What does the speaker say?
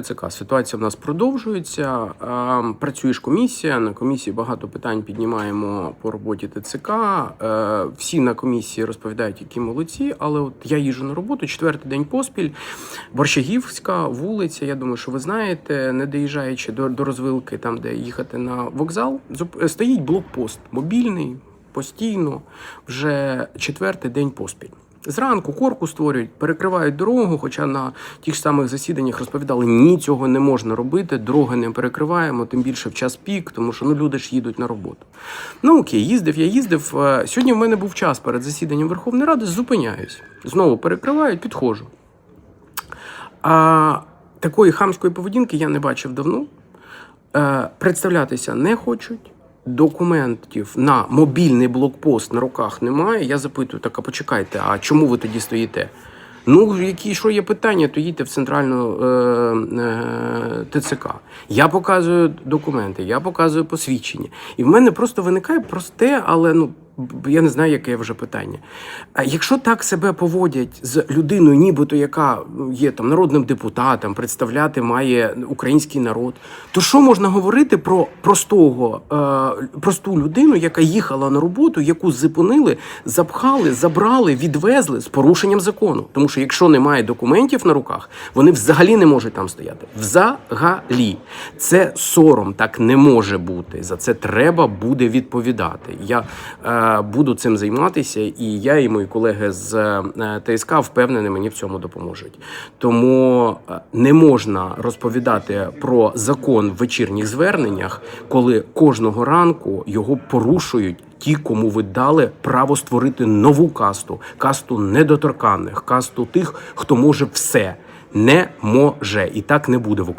ТЦК. Ситуація в нас продовжується. Працює ж комісія. На комісії багато питань піднімаємо по роботі ТЦК. Е, Всі на комісії розповідають, які молодці, але от я їжджу на роботу четвертий день поспіль. Борщагівська вулиця. Я думаю, що ви знаєте, не доїжджаючи до, до розвилки, там де їхати на вокзал, стоїть блокпост мобільний постійно вже четвертий день поспіль. Зранку корку створюють, перекривають дорогу, хоча на тих самих засіданнях розповідали, ні, цього не можна робити, дороги не перекриваємо, тим більше в час пік, тому що ну люди ж їдуть на роботу. Ну окей, їздив, я їздив. Е, Сьогодні в мене був час перед засіданням Верховної Ради, зупиняюсь. Знову перекривають, підходжу. А такої хамської поведінки я не бачив давно. Е, представлятися не хочуть. Документів на мобільний блокпост на руках немає. Я запитую, так а почекайте, а чому ви тоді стоїте? Ну, які що є питання, то їдьте в центральну е, е, ТЦК. Я показую документи, я показую посвідчення. І в мене просто виникає просте, але ну я не знаю, яке вже питання. А якщо так себе поводять з людиною, нібито яка є там народним депутатом, представляти має український народ, то що можна говорити про простого, е, просту людину, яка їхала на роботу, яку зупинили, запхали, забрали, відвезли з порушенням закону? Тому що якщо немає документів на руках, вони взагалі не можуть там стояти. Взагалі, це сором так не може бути. За це треба буде відповідати. Я е, буду цим займатися, і я і мої колеги з е, ТСК впевнені, мені в цьому допоможуть. Тому е, не можна розповідати про закон в вечірніх зверненнях, коли кожного ранку його порушують. Ті, кому ви дали право створити нову касту, касту недоторканних, касту тих, хто може все, не може, і так не буде в Україні.